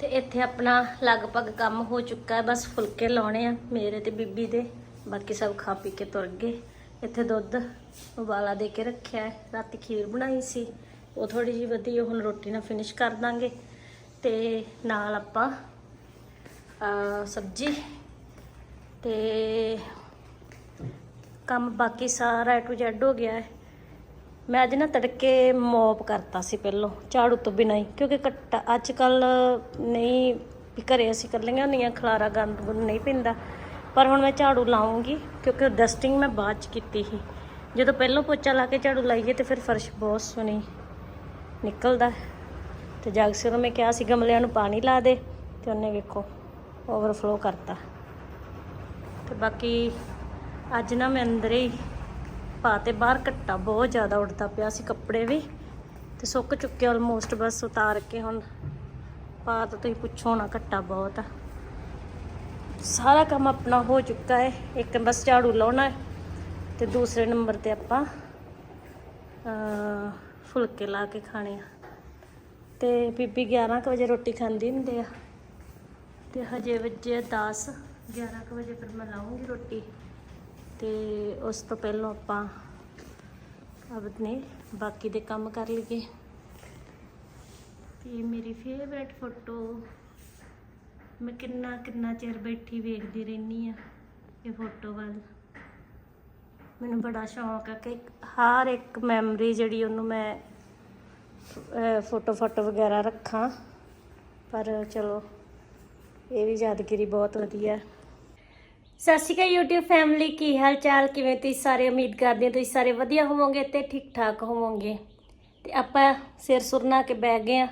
ਤੇ ਇੱਥੇ ਆਪਣਾ ਲਗਭਗ ਕੰਮ ਹੋ ਚੁੱਕਾ ਹੈ। ਬਸ ਫੁਲਕੇ ਲਾਉਣੇ ਆ, ਮੇਰੇ ਤੇ ਬੀਬੀ ਦੇ। ਬਾਕੀ ਸਭ ਖਾ ਪੀ ਕੇ ਤੁਰ ਗਏ। ਇੱਥੇ ਦੁੱਧ ਉਬਾਲਾ ਦੇ ਕੇ ਰੱਖਿਆ ਹੈ। ਰਾਤੀ ਖੀਰ ਬਣਾਈ ਸੀ। ਉਹ ਥੋੜੀ ਜਿਹੀ ਵਧੀ ਹੁਣ ਰੋਟੀ ਨਾਲ ਫਿਨਿਸ਼ ਕਰ ਦਾਂਗੇ। ਤੇ ਨਾਲ ਆਪਾਂ ਸਬਜ਼ੀ ਤੇ ਕੰਮ ਬਾਕੀ ਸਾਰਾ ਟੂ to ਹੋ ਗਿਆ ਹੈ। ਮੈਂ ਅੱਜ ਨਾ ਤੜਕੇ ਮੋਪ ਕਰਤਾ ਸੀ ਪਹਿਲੋਂ, ਝਾੜੂ ਤੋਂ ਬਿਨਾਂ ਹੀ, ਕਿਉਂਕਿ ਕੱਟਾ ਅੱਜ ਕੱਲ ਨਹੀਂ ਵੀ ਘਰੇ ਅਸੀਂ ਇਕੱਲੀਆਂ ਹੁੰਦੀਆਂ, ਖਲਾਰਾ ਗੰਦ ਗੁੰਦ ਨਹੀਂ ਪੈਂਦਾ। ਪਰ ਹੁਣ ਮੈਂ ਝਾੜੂ ਲਾਉਂਗੀ, ਕਿਉਂਕਿ ਡਸਟਿੰਗ ਮੈਂ ਬਾਅਦ ਚ ਕੀਤੀ ਸੀ। ਜਦੋਂ ਪਹਿਲੋਂ ਪੋਚਾ ਲਾ ਕੇ ਝਾੜੂ ਲਾਈਏ ਤੇ ਫਿਰ ਫਰਸ਼ ਬਹੁਤ ਸੋਹਣੀ ਨਿਕਲਦਾ। ਹੈ। ਤੇ ਜਗਸਿਰ ਨੂੰ ਮੈਂ ਕਿਹਾ ਸੀ, ਗਮਲਿਆਂ ਨੂੰ ਪਾਣੀ ਲਾ ਦੇ, ਤੇ ਉਹਨੇ ਵੇਖੋ ਓਵਰਫਲੋ ਕਰਤਾ। ਤੇ ਬਾਕੀ ਅੱਜ ਨਾ ਮੈਂ ਅੰਦਰ ਹੀ ਪਾ ਪਾਤੇ ਬਾਹਰ ਘੱਟਾ ਬਹੁਤ ਜ਼ਿਆਦਾ ਉੱਡਦਾ ਪਿਆ ਸੀ ਕੱਪੜੇ ਵੀ ਤੇ ਸੁੱਕ ਚੁੱਕੇ ਆਲਮੋਸਟ ਬਸ ਉਤਾਰ ਕੇ ਹੁਣ ਪਾ ਤਾਂ ਤੁਸੀਂ ਪੁੱਛੋ ਨਾ ਘੱਟਾ ਬਹੁਤ ਆ। ਸਾਰਾ ਕੰਮ ਆਪਣਾ ਹੋ ਚੁੱਕਾ ਹੈ। ਇੱਕ ਬਸ ਝਾੜੂ ਲਾਉਣਾ ਹੈ ਤੇ ਦੂਸਰੇ ਨੰਬਰ ਤੇ ਆਪਾਂ ਫੁਲਕੇ ਲਾ ਕੇ ਖਾਣੇ ਆ। ਤੇ ਬੀਬੀ 11 ਕੁ ਵਜੇ ਰੋਟੀ ਖਾਂਦੀ ਹੁੰਦੇ ਆ। ਤੇ ਹਜੇ ਵੱਜੇ 10 11 ਕੁ ਵਜੇ ਫਿਰ ਮੈਂ ਲਾਉਂਗੀ ਰੋਟੀ। ਤੇ ਉਸ ਤੋਂ ਪਹਿਲਾਂ ਆਪਾਂ ਆਪਣੇ ਬਾਕੀ ਦੇ ਕੰਮ ਕਰ ਲਈਏ। ਤੇ ਮੇਰੀ ਫੇਵਰੇਟ ਫੋਟੋ ਮੈਂ ਕਿੰਨਾ ਕਿੰਨਾ ਚਿਰ ਬੈਠੀ ਵੇਖਦੀ ਰਹਿੰਦੀ ਆ ਇਹ ਫੋਟੋ ਵੱਲ। ਮੈਨੂੰ ਬੜਾ ਸ਼ੌਂਕ ਆ ਕਿ ਹਰ ਇੱਕ ਮੈਮਰੀ ਜਿਹੜੀ ਉਹਨੂੰ ਮੈਂ ਫੋਟੋ ਫੋਟੋ ਵਗੈਰਾ ਰੱਖਾਂ। ਪਰ ਚਲੋ, ਇਹ ਵੀ ਯਾਦਗਿਰੀ ਬਹੁਤ ਵਧੀਆ। ਸਤਿ ਸ਼੍ਰੀ ਅਕਾਲ YouTube ਫੈਮਿਲੀ ਕੀ ਹਾਲ ਚਾਲ ਕਿਵੇਂ ਤੁਸੀਂ ਸਾਰੇ? ਉਮੀਦ ਕਰਦੇ ਹਾਂ ਤੁਸੀਂ ਸਾਰੇ ਵਧੀਆ ਹੋਵੋਗੇ ਤੇ ਠੀਕ ਠਾਕ ਹੋਵੋਗੇ। ਤੇ ਆਪਾਂ ਸਿਰ ਸੁਰਨਾ ਕੇ ਬਹਿ ਗਏ ਆ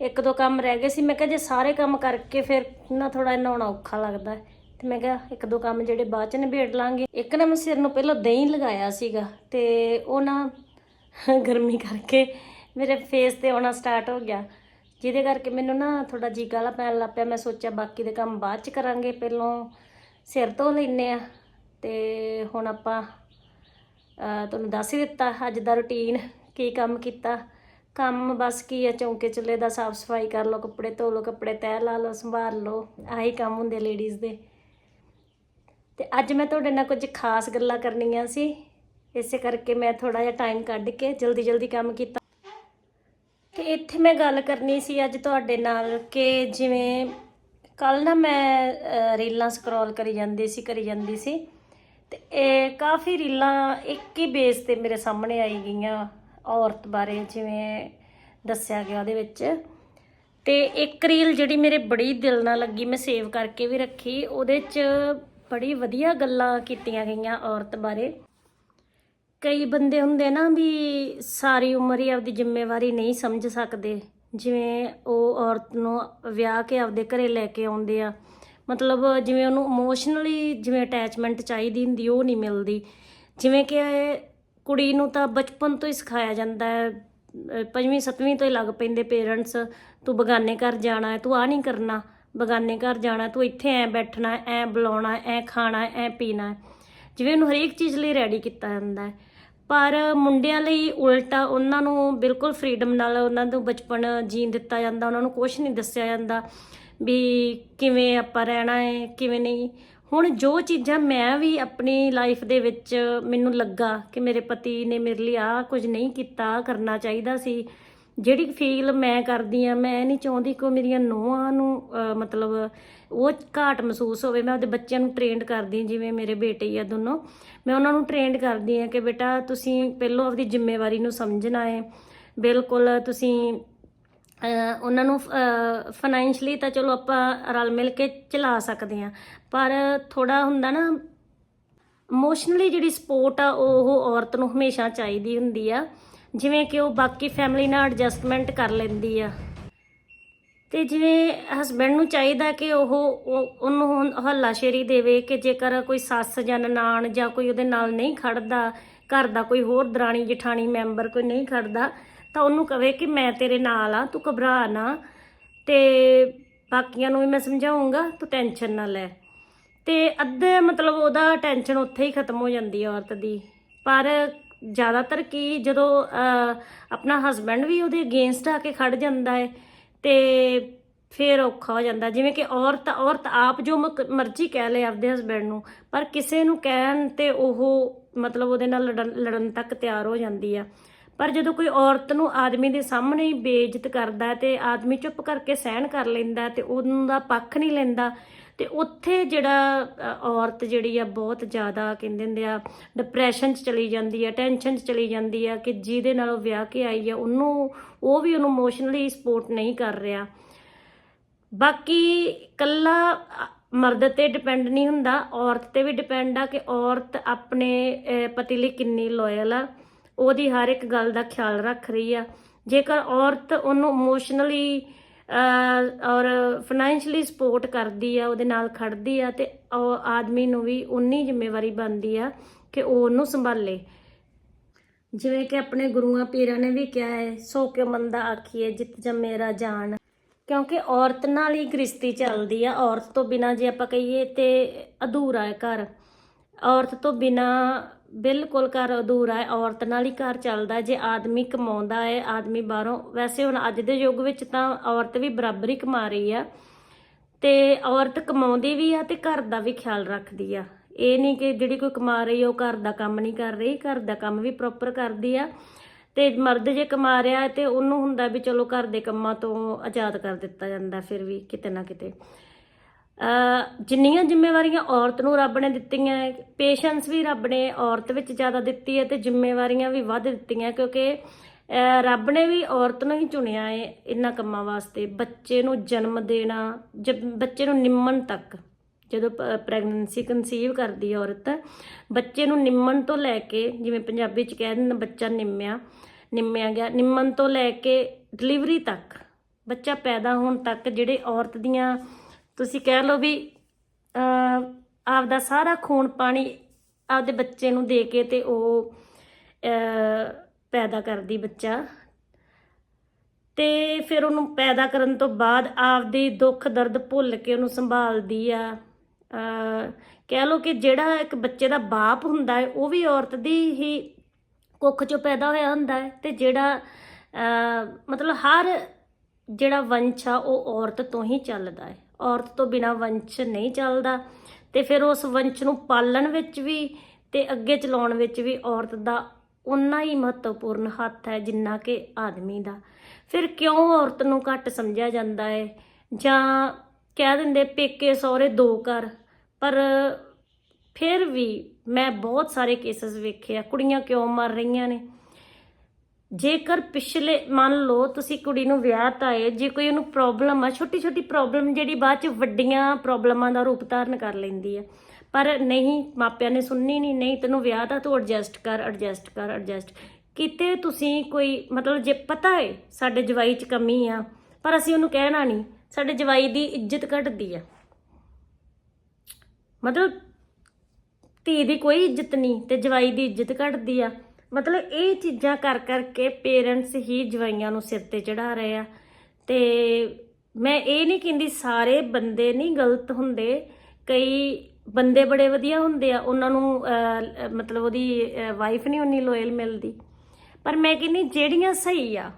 ਇੱਕ ਦੋ ਕੰਮ ਰਹਿ ਗਏ ਸੀ। ਮੈਂ ਕਿਹਾ ਜੇ ਸਾਰੇ ਕੰਮ ਕਰਕੇ ਫਿਰ ਨਾ ਥੋੜਾ ਨਹਾਉਣਾ ਔਖਾ ਲੱਗਦਾ ਹੈ। ਤੇ ਮੈਂ ਕਿਹਾ ਇੱਕ ਦੋ ਕੰਮ ਜਿਹੜੇ ਬਾਅਦ ਚ ਨਿਬੇੜ ਲਾਂਗੇ। ਇੱਕ ਨਾ ਮੈਂ ਸਿਰ ਨੂੰ ਪਹਿਲਾਂ ਦਹੀਂ ਲਗਾਇਆ ਸੀਗਾ ਤੇ ਉਹ ਨਾ ਗਰਮੀ ਕਰਕੇ ਮੇਰੇ ਫੇਸ ਤੇ ਆਉਣਾ ਸਟਾਰਟ ਹੋ ਗਿਆ। ਜਿਹਦੇ ਕਰਕੇ ਮੈਨੂੰ ਨਾ ਥੋੜਾ ਜੀਗਾ ਵਾਲਾ ਪੈਣ ਲੱਗ ਪਿਆ। ਮੈਂ ਸੋਚਿਆ ਬਾਕੀ ਦੇ ਕੰਮ ਬਾਅਦ ਚ ਕਰਾਂਗੇ। ਪਹਿਲਾਂ ਸਿਰ ਧੋ ਲੈਨੇ ਆ ਤੇ ਹੁਣ ਆਪਾਂ ਤੁਹਾਨੂੰ ਦੱਸ ਹੀ ਦਿੱਤਾ ਅੱਜ ਦਾ ਰੁਟੀਨ ਕੀ ਕੰਮ ਕੀਤਾ। ਕੰਮ ਬਸ ਕੀ ਹੈ ਚੌਂਕੇ ਚੁੱਲ੍ਹੇ ਦਾ ਸਾਫ਼ ਸਫ਼ਾਈ ਕਰ ਲਓ, ਕੱਪੜੇ ਧੋ ਲਓ, ਕੱਪੜੇ ਤੈਅ ਲਾ ਲਓ, ਸੰਭਾਲ ਲਓ, ਆਹੀ ਕੰਮ ਹੁੰਦੇ ਲੇਡੀਜ਼ ਦੇ। ਤੇ ਅੱਜ ਮੈਂ ਤੁਹਾਡੇ ਨਾਲ ਕੁਝ ਖਾਸ ਗੱਲਾਂ ਕਰਨੀਆਂ ਸੀ, ਇਸੇ ਕਰਕੇ ਮੈਂ ਥੋੜਾ ਜਿਹਾ ਟਾਈਮ ਕੱਢ ਕੇ ਜਲਦੀ ਜਲਦੀ ਕੰਮ ਕੀਤਾ। ਤੇ ਇੱਥੇ ਮੈਂ ਗੱਲ ਕਰਨੀ ਸੀ ਅੱਜ ਤੁਹਾਡੇ ਨਾਲ ਕਿ ਜਿਵੇਂ ਕੱਲ ਨਾ ਮੈਂ ਰੀਲਾਂ ਸਕਰੋਲ ਕਰੀ ਜਾਂਦੀ ਸੀ, ਕਰੀ ਜਾਂਦੀ ਸੀ ਤੇ ਇਹ ਕਾਫੀ ਰੀਲਾਂ ਇੱਕ ਹੀ ਬੇਸ ਤੇ ਮੇਰੇ ਸਾਹਮਣੇ ਆਈ ਗਈਆਂ ਔਰਤ ਬਾਰੇ, ਜਿਵੇਂ ਦੱਸਿਆ ਗਿਆ ਉਹਦੇ ਵਿੱਚ। ਤੇ ਇੱਕ ਰੀਲ ਜਿਹੜੀ ਮੇਰੇ ਬੜੀ ਦਿਲ ਨਾਲ ਲੱਗੀ, ਮੈਂ ਸੇਵ ਕਰਕੇ ਵੀ ਰੱਖੀ, ਉਹਦੇ 'ਚ ਬੜੀ ਵਧੀਆ ਗੱਲਾਂ ਕੀਤੀਆਂ ਗਈਆਂ ਔਰਤ ਬਾਰੇ। ਕਈ ਬੰਦੇ ਹੁੰਦੇ ਨਾ ਵੀ ਸਾਰੀ ਉਮਰ ਹੀ ਆਪਦੀ ਜ਼ਿੰਮੇਵਾਰੀ ਨਹੀਂ ਸਮਝ ਸਕਦੇ। ਜਿਵੇਂ ਉਹ ਔਰਤ ਨੂੰ ਵਿਆਹ ਕੇ ਆਪਦੇ ਘਰੇ ਲੈ ਕੇ ਆਉਂਦੇ ਆ, ਮਤਲਬ ਜਿਵੇਂ ਉਹਨੂੰ ਇਮੋਸ਼ਨਲੀ ਜਿਵੇਂ ਅਟੈਚਮੈਂਟ ਚਾਹੀਦੀ ਹੁੰਦੀ, ਉਹ ਨਹੀਂ ਮਿਲਦੀ। ਜਿਵੇਂ ਕਿ ਕੁੜੀ ਨੂੰ ਤਾਂ ਬਚਪਨ ਤੋਂ ਹੀ ਸਿਖਾਇਆ ਜਾਂਦਾ ਹੈ ਪੰਜਵੀਂ, ਸੱਤਵੀਂ ਤੋਂ ਹੀ ਲੱਗ ਪੈਂਦੇ ਪੇਰੈਂਟਸ ਤੂੰ ਬਗਾਨੇ ਘਰ ਜਾਣਾ ਹੈ, ਤੂੰ ਆ ਨਹੀਂ ਕਰਨਾ, ਬਗਾਨੇ ਘਰ ਜਾਣਾ, ਤੂੰ ਇੱਥੇ ਐ ਬੈਠਣਾ, ਐ ਬੁਲਾਉਣਾ, ਐ ਖਾਣਾ, ਐ ਪੀਣਾ ਜਿਵੇਂ ਉਹਨੂੰ ਹਰੇਕ ਚੀਜ਼ ਲਈ ਰੈਡੀ ਕੀਤਾ ਜਾਂਦਾ ਹੈ। ਪਰ ਮੁੰਡਿਆਂ ਲਈ ਉਲਟਾ ਉਹਨਾਂ ਨੂੰ ਬਿਲਕੁਲ ਫਰੀडम ਨਾਲ ਉਹਨਾਂ ਨੂੰ ਬਚਪਨ ਜੀਣ ਦਿੱਤਾ ਜਾਂਦਾ, ਉਹਨਾਂ ਨੂੰ ਕੁਝ ਨਹੀਂ ਦੱਸਿਆ ਜਾਂਦਾ ਵੀ ਕਿਵੇਂ ਆਪਾਂ ਰਹਿਣਾ ਹੈ, ਕਿਵੇਂ ਨਹੀਂ। ਹੁਣ ਜੋ ਚੀਜ਼ਾਂ ਮੈਂ ਵੀ ਆਪਣੀ ਲਾਈਫ ਦੇ ਵਿੱਚ ਮੈਨੂੰ ਲੱਗਾ ਕਿ ਮੇਰੇ ਪਤੀ ਨੇ ਮੇਰੇ ਲਈ ਆਹ ਕੁਝ ਨਹੀਂ ਕੀਤਾ, ਆਹ ਕਰਨਾ ਚਾਹੀਦਾ ਸੀ, ਜਿਹੜੀ ਫੀਲ ਮੈਂ ਕਰਦੀ ਆ ਮੈਂ ਨਹੀਂ ਚਾਹੁੰਦੀ ਕਿ ਉਹ ਮੇਰੀਆਂ ਨੂੰਹਾਂ ਨੂੰ ਮਤਲਬ ਉਹ ਘਾਟ ਮਹਿਸੂਸ ਹੋਵੇ, ਮੈਂ ਉਹਦੇ ਬੱਚਿਆਂ ਨੂੰ ਟ੍ਰੇਨਡ ਕਰਦੀ ਜਿਵੇਂ ਮੇਰੇ ਬੇਟੇ ਆ ਦੋਨੋਂ। ਮੈਂ ਉਹਨਾਂ ਨੂੰ ਟ੍ਰੇਨਡ ਕਰਦੀ ਆ ਕਿ ਬੇਟਾ ਤੁਸੀਂ ਪਹਿਲਾਂ ਆਪਦੀ ਜ਼ਿੰਮੇਵਾਰੀ ਨੂੰ ਸਮਝਣਾ ਹੈ। ਬਿਲਕੁਲ ਤੁਸੀਂ ਉਹਨਾਂ ਨੂੰ ਫਾਈਨੈਂਸ਼ਲੀ ਤਾਂ ਚਲੋ ਆਪਾਂ ਰਲ ਮਿਲ ਕੇ ਚਲਾ ਸਕਦੇ ਆ ਪਰ ਥੋੜਾ ਹੁੰਦਾ ਨਾ ਇਮੋਸ਼ਨਲੀ ਜਿਹੜੀ ਸਪੋਰਟ ਆ, ਉਹ ਔਰਤ ਨੂੰ ਹਮੇਸ਼ਾ ਚਾਹੀਦੀ ਹੁੰਦੀ ਆ। ਜਿਵੇਂ ਕਿ ਉਹ ਬਾਕੀ ਫੈਮਿਲੀ ਨਾਲ ਐਡਜਸਟਮੈਂਟ ਕਰ ਲੈਂਦੀ ਆ। ਤੇ ਜਿਵੇਂ ਹਸਬੰਡ ਨੂੰ ਚਾਹੀਦਾ ਕਿ ਉਹ ਉਹ- ਉਹਨੂੰ ਹੱਲਾਸ਼ੇਰੀ ਦੇਵੇ ਕਿ ਜੇਕਰ ਕੋਈ ਸੱਸ ਜਾਂ ਨਨਾਣ ਜਾਂ ਕੋਈ ਉਹਦੇ ਨਾਲ ਨਹੀਂ ਖੜਦਾ, ਘਰ ਦਾ ਕੋਈ ਹੋਰ ਦਰਾਣੀ ਜਠਾਣੀ ਮੈਂਬਰ ਕੋਈ ਨਹੀਂ ਖੜਦਾ, ਤਾਂ ਉਹਨੂੰ ਕਵੇ ਕਿ ਮੈਂ ਤੇਰੇ ਨਾਲ ਆ, ਤੂੰ ਘਬਰਾ ਨਾ ਤੇ ਬਾਕੀਆਂ ਨੂੰ ਵੀ ਮੈਂ ਸਮਝਾਉਂਗਾ, ਤੂੰ ਟੈਨਸ਼ਨ ਨਾ ਲੈ। ਤੇ ਅੱਧੇ ਮਤਲਬ ਉਹਦਾ ਟੈਨਸ਼ਨ ਉੱਥੇ ਹੀ ਖਤਮ ਹੋ ਜਾਂਦੀ ਹੈ ਔਰਤ ਦੀ। ਪਰ ਜ਼ਿਆਦਾਤਰ ਕੀ ਜਦੋਂ ਆਪਣਾ ਹਸਬੰਡ ਵੀ ਉਹਦੇ ਅਗੇਂਸਟ ਆ ਕੇ ਖੜ ਜਾਂਦਾ ਹੈ ਤੇ ਫੇਰ ਔਖਾ ਹੋ ਜਾਂਦਾ। ਜਿਵੇਂ ਕਿ ਔਰਤ ਔਰਤ ਆਪ ਜੋ ਮਰਜ਼ੀ ਕਹਿ ਲੇ ਆਪਦੇ ਹਸਬੰਡ ਨੂੰ, ਪਰ ਕਿਸੇ ਨੂੰ ਕਹਿਣ ਤੇ ਉਹ ਮਤਲਬ ਉਹਦੇ ਨਾਲ ਲੜਨ ਲੜਨ ਤੱਕ ਤਿਆਰ ਹੋ ਜਾਂਦੀ ਆ। ਪਰ ਜਦੋਂ ਕੋਈ ਔਰਤ ਨੂੰ ਆਦਮੀ ਦੇ ਸਾਹਮਣੇ ਹੀ ਬੇਇੱਜ਼ਤ ਕਰਦਾ ਹੈ ਤੇ ਆਦਮੀ ਚੁੱਪ ਕਰਕੇ ਸਹਿਣ ਕਰ ਲੈਂਦਾ ਹੈ ਤੇ ਉਹਨਾਂ ਦਾ ਪੱਖ ਨਹੀਂ ਲੈਂਦਾ, ਤੇ ਉੱਥੇ ਜਿਹੜਾ ਔਰਤ ਜਿਹੜੀ ਆ ਬਹੁਤ ਜ਼ਿਆਦਾ ਕਹਿੰਦੇ ਹੁੰਦੇ ਆ ਡਿਪਰੈਸ਼ਨ 'ਚ ਚਲੀ ਜਾਂਦੀ ਆ ਟੈਨਸ਼ਨ 'ਚ ਚਲੀ ਜਾਂਦੀ ਆ ਕਿ ਜਿਹਦੇ ਨਾਲ ਉਹ ਵਿਆਹ ਕੇ ਆਈ ਆ, ਉਹਨੂੰ ਉਹ ਵੀ ਉਹਨੂੰ ਇਮੋਸ਼ਨਲੀ ਸਪੋਰਟ ਨਹੀਂ ਕਰ ਰਿਹਾ। ਬਾਕੀ ਕੱਲਾ ਮਰਦ ਤੇ ਡਿਪੈਂਡ ਨਹੀਂ ਹੁੰਦਾ। ਔਰਤ ਤੇ ਵੀ ਡਿਪੈਂਡ ਆ ਕਿ ਔਰਤ ਆਪਣੇ ਪਤੀ ਲਈ ਕਿੰਨੀ ਲਾਇਲ ਆ। ਉਹਦੀ ਹਰ ਇੱਕ ਗੱਲ ਦਾ ਖਿਆਲ ਰੱਖ ਰਹੀ ਆ। ਜੇਕਰ ਔਰਤ ਉਹਨੂੰ ਇਮੋਸ਼ਨਲੀ ਔਰ ਫਾਈਨੈਂਸ਼ਲੀ ਸਪੋਰਟ ਕਰਦੀ ਆ, ਉਹਦੇ ਨਾਲ ਖੜਦੀ ਆ, ਤੇ ਉਹ ਆਦਮੀ ਨੂੰ ਵੀ ਉਨੀ ਜ਼ਿੰਮੇਵਾਰੀ ਬਣਦੀ ਆ ਕਿ ਉਹ ਉਹਨੂੰ ਸੰਭਾਲੇ। ਜਿਵੇਂ ਕਿ ਆਪਣੇ ਗੁਰੂਆਂ ਪੀਰਾਂ ਨੇ ਵੀ ਕਿਹਾ ਹੈ, ਸੋ ਕੇ ਮੰਦਾ ਆਖੀਏ ਜਿੱਤ ਜਿਤ ਮੇਰਾ ਜਾਨ। ਕਿਉਂਕਿ ਔਰਤ ਨਾਲ ਹੀ ਗ੍ਰਸਤੀ ਚੱਲਦੀ ਆ, ਔਰਤ ਤੋਂ ਬਿਨਾ ਜੇ ਆਪਾਂ ਕਹੀਏ ਤੇ ਅਧੂਰਾ ਹੈ ਘਰ। ਔਰਤ ਤੋਂ ਬਿਨਾ ਬਿਲਕੁਲ ਘਰ ਅਧੂਰਾ ਹੈ, ਔਰਤ ਨਾਲ ਹੀ ਘਰ ਚੱਲਦਾ ਜੇ ਆਦਮੀ ਕਮਾਉਂਦਾ ਹੈ, ਆਦਮੀ ਬਾਹਰੋਂ, ਵੈਸੇ ਹੁਣ ਅੱਜ ਦੇ ਯੁੱਗ ਵਿੱਚ ਤਾਂ ਔਰਤ ਵੀ ਬਰਾਬਰ ਹੀ ਕਮਾ ਰਹੀ ਆ। ਤੇ ਔਰਤ ਕਮਾਉਂਦੀ ਵੀ ਆ ਤੇ ਘਰ ਦਾ ਵੀ ਖਿਆਲ ਰੱਖਦੀ ਆ। ਇਹ ਨਹੀਂ ਕਿ ਜਿਹੜੀ ਕੋਈ ਕਮਾ ਰਹੀ ਉਹ ਘਰ ਦਾ ਕੰਮ ਨਹੀਂ ਕਰ ਰਹੀ, ਘਰ ਦਾ ਕੰਮ ਵੀ ਪ੍ਰੋਪਰ ਕਰਦੀ ਆ। ਤੇ ਮਰਦ ਜੇ ਕਮਾ ਰਿਹਾ ਹੈ ਤੇ ਉਹਨੂੰ ਹੁੰਦਾ ਵੀ ਚਲੋ ਘਰ ਦੇ ਕੰਮਾਂ ਤੋਂ ਆਜ਼ਾਦ ਕਰ ਦਿੱਤਾ ਜਾਂਦਾ ਫਿਰ ਵੀ ਕਿਤੇ ਨਾ ਕਿਤੇ। ਜਿੰਨੀਆਂ ਜ਼ਿੰਮੇਵਾਰੀਆਂ ਔਰਤ ਨੂੰ ਰੱਬ ਨੇ ਦਿੱਤੀਆਂ ਹੈ ਪੇਸ਼ੈਂਸ ਵੀ ਰੱਬ ਨੇ ਔਰਤ ਵਿੱਚ ਜ਼ਿਆਦਾ ਦਿੱਤੀ ਹੈ ਤੇ ਜ਼ਿੰਮੇਵਾਰੀਆਂ ਵੀ ਵੱਧ ਦਿੱਤੀਆਂ ਕਿਉਂਕਿ ਰੱਬ ਨੇ ਵੀ ਔਰਤ ਨੂੰ ਹੀ ਚੁਣਿਆ ਹੈ ਇਹਨਾਂ ਕੰਮਾਂ ਵਾਸਤੇ, ਬੱਚੇ ਨੂੰ ਜਨਮ ਦੇਣਾ, ਜਬ, ਬੱਚੇ ਨੂੰ ਨਿੰਮਣ ਤੱਕ। ਜਦੋਂ ਪ੍ਰੈਗਨੈਂਸੀ ਕਨਸੀਵ ਕਰਦੀ ਹੈ ਔਰਤ ਬੱਚੇ ਨੂੰ ਨਿੰਮਣ ਤੋਂ ਲੈ ਕੇ ਜਿਵੇਂ ਪੰਜਾਬੀ ਚ ਕਹਿ ਦਿੰਦੇ ਬੱਚਾ ਨਿੰਮਿਆ ਨਿੰਮਿਆ ਗਿਆ ਨਿੰਮਣ ਤੋਂ ਲੈ ਕੇ ਡਿਲੀਵਰੀ ਤੱਕ ਬੱਚਾ ਪੈਦਾ ਹੋਣ ਤੱਕ ਜਿਹੜੇ ਔਰਤ ਦੀਆਂ ਤੁਸੀਂ ਕਹਿ ਲਓ ਵੀ ਅਹ, ਆਪਦਾ ਸਾਰਾ ਖੂਨ ਪਾਣੀ ਆਪਦੇ ਬੱਚੇ ਨੂੰ ਦੇ ਕੇ ਤੇ ਉਹ ਪੈਦਾ ਕਰਦੀ ਬੱਚਾ। ਤੇ ਫਿਰ ਉਹਨੂੰ ਪੈਦਾ ਕਰਨ ਤੋਂ ਬਾਅਦ ਆਪਦੀ ਦੁੱਖ ਦਰਦ ਭੁੱਲ ਕੇ ਉਹਨੂੰ ਸੰਭਾਲਦੀ ਆ। ਕਹਿ ਲਓ ਕਿ ਜਿਹੜਾ ਇੱਕ ਬੱਚੇ ਦਾ ਬਾਪ ਹੁੰਦਾ ਹੈ, ਉਹ ਵੀ ਔਰਤ ਦੀ ਹੀ ਕੁੱਖ ਚੋਂ ਪੈਦਾ ਹੋਇਆ ਹੁੰਦਾ ਹੈ ਤੇ ਜਿਹੜਾ ਮਤਲਬ ਹਰ ਜਿਹੜਾ ਵੰਸ਼ ਆ, ਉਹ ਔਰਤ ਤੋਂ ਹੀ ਚੱਲਦਾ ਹੈ। ਔਰਤ ਤੋਂ ਬਿਨਾ ਵੰਸ਼ ਨਹੀਂ ਚੱਲਦਾ ਤੇ ਫਿਰ ਉਸ ਵੰਸ਼ ਨੂੰ ਪਾਲਣ ਵਿੱਚ ਵੀ ਤੇ ਅੱਗੇ ਚਲਾਉਣ ਵਿੱਚ ਵੀ ਔਰਤ ਦਾ ਉਨਾ ਹੀ ਮਹੱਤਵਪੂਰਨ ਹੱਥ ਹੈ, ਜਿੰਨਾ ਕਿ ਆਦਮੀ ਦਾ। ਫਿਰ ਕਿਉਂ ਔਰਤ ਨੂੰ ਘੱਟ ਸਮਝਿਆ ਜਾਂਦਾ ਹੈ? ਜਾਂ ਕਹਿ ਦਿੰਦੇ, ਪੇਕੇ ਸਹੁਰੇ ਦੋ ਘਰ। ਪਰ ਫਿਰ ਵੀ ਮੈਂ ਬਹੁਤ ਸਾਰੇ ਕੇਸਸ ਵੇਖੇ ਆ, ਕੁੜੀਆਂ ਕਿਉਂ ਮਰ ਰਹੀਆਂ ਨੇ? ਜੇਕਰ ਪਿਛਲੇ, ਮੰਨ ਲਓ ਤੁਸੀਂ ਕੁੜੀ ਨੂੰ ਵਿਆਹ ਤਾਂ ਹੈ, ਜੇ ਕੋਈ ਉਹਨੂੰ ਪ੍ਰੋਬਲਮ ਆ ਛੋਟੀ ਛੋਟੀ ਪ੍ਰੋਬਲਮ ਜਿਹੜੀ ਬਾਅਦ ਚ ਵੱਡੀਆਂ ਪ੍ਰੋਬਲਮਾਂ ਦਾ ਰੂਪ ਧਾਰਨ ਕਰ ਲੈਂਦੀ ਆ। ਪਰ ਨਹੀਂ, ਮਾਪਿਆਂ ਨੇ ਸੁਣਨੀ ਨਹੀਂ ਨਹੀਂ ਤੈਨੂੰ ਵਿਆਹ ਤਾਂ, ਤੂੰ ਐਡਜਸਟ ਕਰ ਐਡਜਸਟ ਕਰ ਐਡਜਸਟ ਕਿਤੇ ਤੁਸੀਂ ਕੋਈ, ਮਤਲਬ ਜੇ ਪਤਾ ਹੈ ਸਾਡੇ ਜਵਾਈ ਚ ਕਮੀ ਆ, ਪਰ ਅਸੀਂ ਉਹਨੂੰ ਕਹਿਣਾ ਨਹੀਂ ਸਾਡੇ ਜਵਾਈ ਦੀ ਇੱਜ਼ਤ ਘਟਦੀ ਆ। ਮਤਲਬ ਧੀ ਦੀ ਕੋਈ ਇੱਜ਼ਤ ਨਹੀਂ ਤੇ ਜਵਾਈ ਦੀ ਇੱਜ਼ਤ ਘਟਦੀ ਆ। ਮਤਲਬ ਇਹ ਚੀਜ਼ਾਂ ਕਰ ਕਰਕੇ ਪੇਰੈਂਟਸ ਹੀ ਜਵਾਈਆਂ ਨੂੰ ਸਿਰ ਤੇ ਚੜਾ ਰਹੇ ਆ। ਤੇ ਮੈਂ ਇਹ ਨਹੀਂ ਕਹਿੰਦੀ ਸਾਰੇ ਬੰਦੇ ਨਹੀਂ ਗਲਤ ਹੁੰਦੇ। ਕਈ ਬੰਦੇ ਬੜੇ ਵਧੀਆ ਹੁੰਦੇ ਆ, ਉਹਨਾਂ ਨੂੰ ਮਤਲਬ ਉਹਦੀ ਵਾਈਫ ਨਹੀਂ ਉਨੀ ਲੋਇਲ ਮਿਲਦੀ। ਪਰ ਮੈਂ ਕਹਿੰਦੀ ਜਿਹੜੀਆਂ ਸਹੀ ਆ,